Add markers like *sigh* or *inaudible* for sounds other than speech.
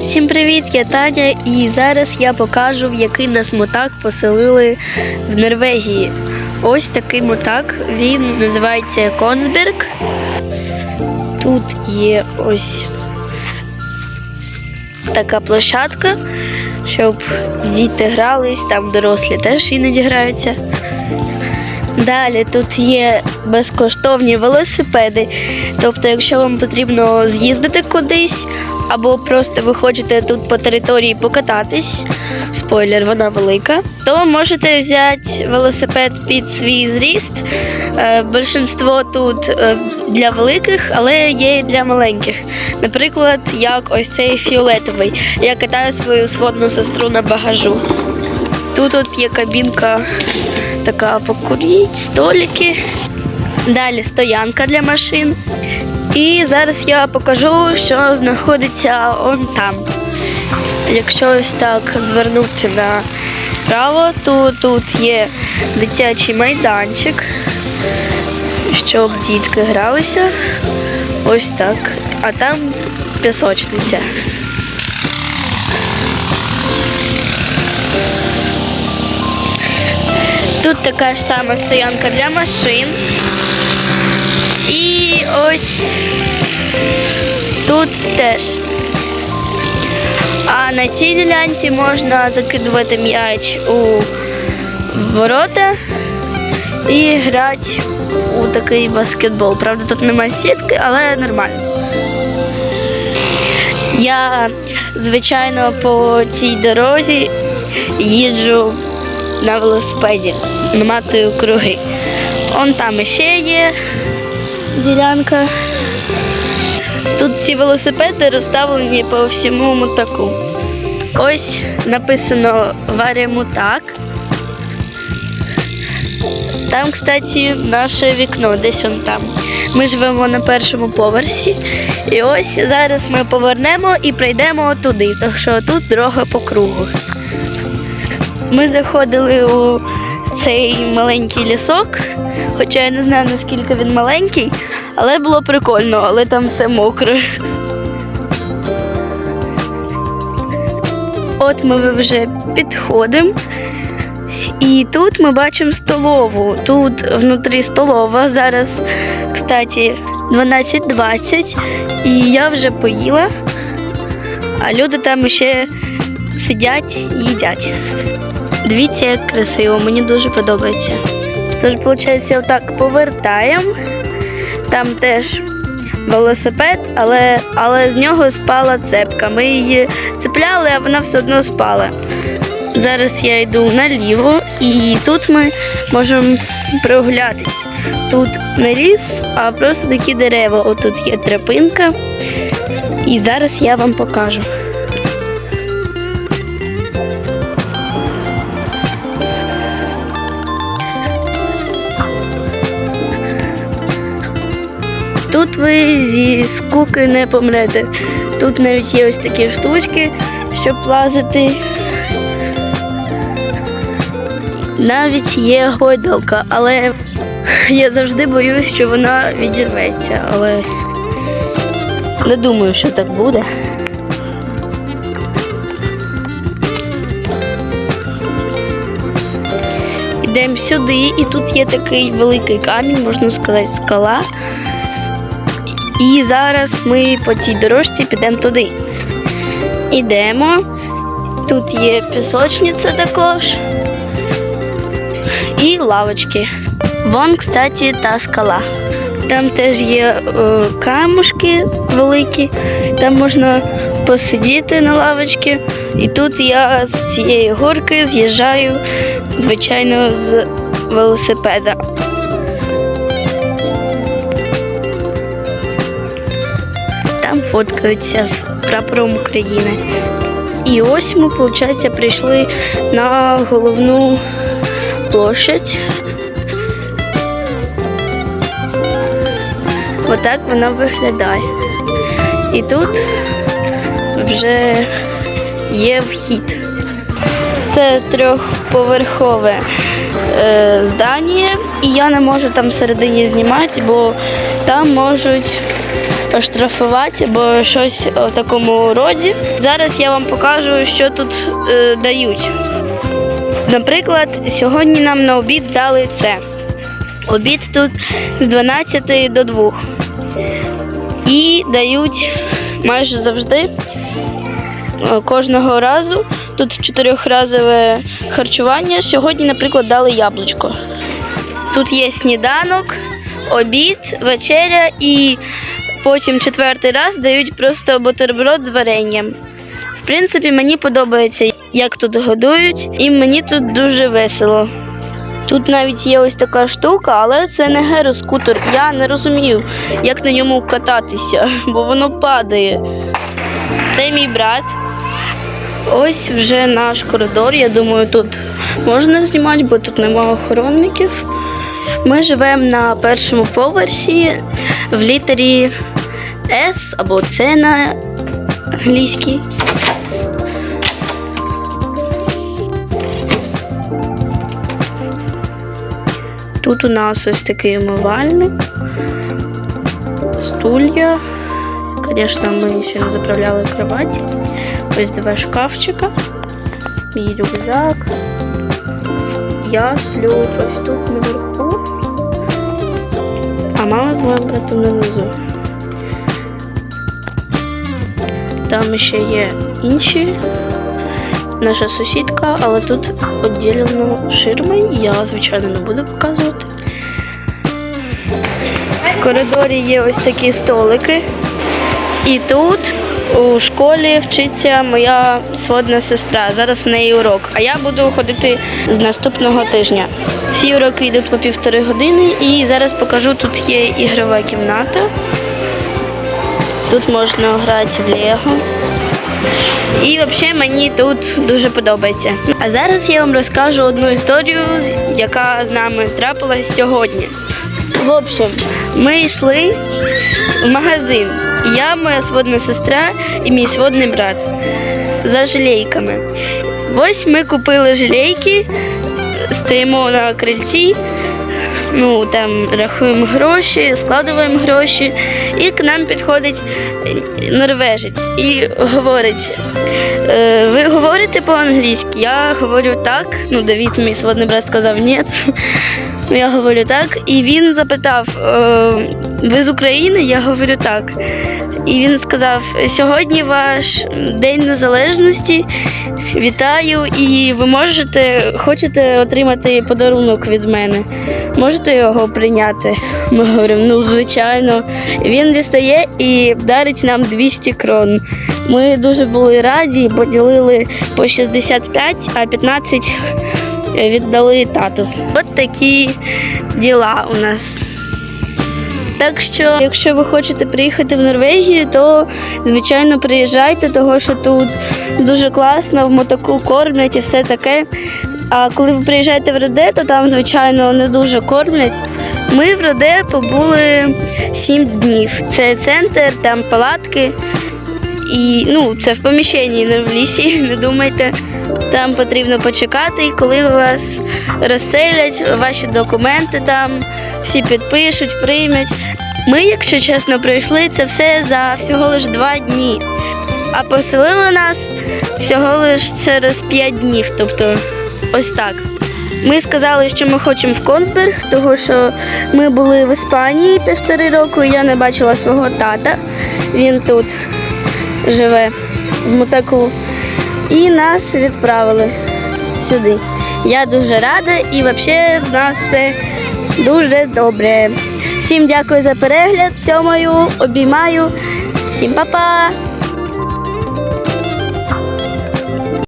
Всім привіт, я Таня, і зараз я покажу, в який нас мотак поселили в Норвегії. Ось такий мотак, він називається Консберг. Тут є ось така площадка, щоб діти грались, там дорослі теж іноді граються. Далі тут є безкоштовні велосипеди. Тобто, якщо вам потрібно з'їздити кудись, або просто ви хочете тут по території покататись, спойлер, вона велика, то можете взяти велосипед під свій зріст. Е, Більшинство тут е, для великих, але є і для маленьких. Наприклад, як ось цей фіолетовий. Я катаю свою сводну сестру на багажу. Тут от є кабінка така покуріть, столики. Далі стоянка для машин. І зараз я покажу, що знаходиться он там. Якщо ось так звернути направо, то тут є дитячий майданчик, щоб дітки гралися. Ось так. А там пісочниця. Тут така ж сама стоянка для машин. І ось тут теж. А на цій ділянці можна закидувати м'яч у ворота і грати у такий баскетбол. Правда, тут немає сітки, але нормально. Я, звичайно, по цій дорозі їжджу на велосипеді, наматую круги. Он там іще є ділянка. Тут ці велосипеди розставлені по всьому мотаку. Ось написано варимо так. Там, кстати, наше вікно, десь он там. Ми живемо на першому поверсі. І ось зараз ми повернемо і прийдемо туди, тому що тут дорога по кругу. Ми заходили у цей маленький лісок, хоча я не знаю наскільки він маленький, але було прикольно, але там все мокре. От ми вже підходимо. І тут ми бачимо столову. Тут внутрі столова. Зараз, кстати, 12.20. І я вже поїла, а люди там ще сидять, їдять. Дивіться, як красиво, мені дуже подобається. Тож, виходить, отак повертаємо. Там теж велосипед, але, але з нього спала цепка. Ми її цепляли, а вона все одно спала. Зараз я йду наліво і тут ми можемо прогулятись. Тут не ліс, а просто такі дерева. Отут є тропинка. І зараз я вам покажу. Тут ви зі скуки не помрете. Тут навіть є ось такі штучки, щоб лазити. Навіть є гойдалка, але я завжди боюсь, що вона відірветься, але не думаю, що так буде. Йдемо сюди, і тут є такий великий камінь, можна сказати, скала. І зараз ми по цій дорожці підемо туди. Ідемо. Тут є пісочниця також. І лавочки. Вон, кстати, та скала. Там теж є е, камушки великі, там можна посидіти на лавочці. І тут я з цієї горки з'їжджаю, звичайно, з велосипеда. Там фоткаються з прапором України. І ось ми, виходить, прийшли на головну площадь. Отак вона виглядає. І тут вже є вхід. Це трьохповерхове е, здання, і я не можу там всередині знімати, бо там можуть оштрафувати або щось у такому роді. Зараз я вам покажу, що тут е, дають. Наприклад, сьогодні нам на обід дали це. Обід тут з 12 до 2. І дають майже завжди е, кожного разу. Тут чотирьохразове харчування. Сьогодні, наприклад, дали яблучко. Тут є сніданок, обід, вечеря і потім четвертий раз дають просто бутерброд з варенням. В принципі, мені подобається, як тут годують, і мені тут дуже весело. Тут навіть є ось така штука, але це не героскутер. Я не розумію, як на ньому кататися, бо воно падає. Це мій брат. Ось вже наш коридор. Я думаю, тут можна знімати, бо тут немає охоронників. Ми живемо на першому поверсі в літері S або C на англійській. Тут у нас ось такий умивальник, стулья. Звісно, ми ще не заправляли кроваті. Ось два шкафчика, мій рюкзак. Я сплю ось тут наверху, а мама з моїм братом внизу. Там ще є інші. Наша сусідка, але тут відділено ширмою. Я, звичайно, не буду показувати. В коридорі є ось такі столики. І тут у школі вчиться моя сводна сестра. Зараз в неї урок. А я буду ходити з наступного тижня. Всі уроки йдуть по півтори години, і зараз покажу, тут є ігрова кімната. Тут можна грати в Лего. І взагалі мені тут дуже подобається. А зараз я вам розкажу одну історію, яка з нами трапилась сьогодні. В общем, ми йшли в магазин. Я, моя сводна сестра і мій сводний брат за жалейками. Ось ми купили жалейки, стоїмо на крильці, ну там рахуємо гроші, складуємо гроші, і к нам підходить норвежець і говорить: «Е, ви говорите по-англійськи? Я говорю так. Ну, Давід, мій сводний брат, сказав ні. Ну, Я говорю так. І він запитав: «Е, ви з України? Я говорю так. І він сказав: сьогодні ваш День Незалежності. Вітаю, і ви можете хочете отримати подарунок від мене. Можете його прийняти? Ми говоримо, ну звичайно. Він дістає і дарить нам 200 крон. Ми дуже були раді, поділили по 65, а 15 віддали тату. От такі діла у нас. Так що, якщо ви хочете приїхати в Норвегію, то звичайно приїжджайте, того що тут дуже класно, в мотоку кормлять і все таке. А коли ви приїжджаєте в Роде, то там, звичайно, не дуже кормлять. Ми в Роде побули 7 днів. Це центр, там палатки. І ну, це в поміщенні, не в лісі, *laughs* не думайте. Там потрібно почекати, і коли вас розселять, ваші документи там всі підпишуть, приймуть. Ми, якщо чесно, пройшли це все за всього лиш два дні. А поселили нас всього лиш через 5 днів. Тобто ось так. Ми сказали, що ми хочемо в Консберг, тому що ми були в Іспанії півтори року, і я не бачила свого тата. Він тут живе в Мутаку. І нас відправили сюди. Я дуже рада і взагалі в нас все дуже добре. Всім дякую за перегляд. Цьомаю, обіймаю. Всім па-па!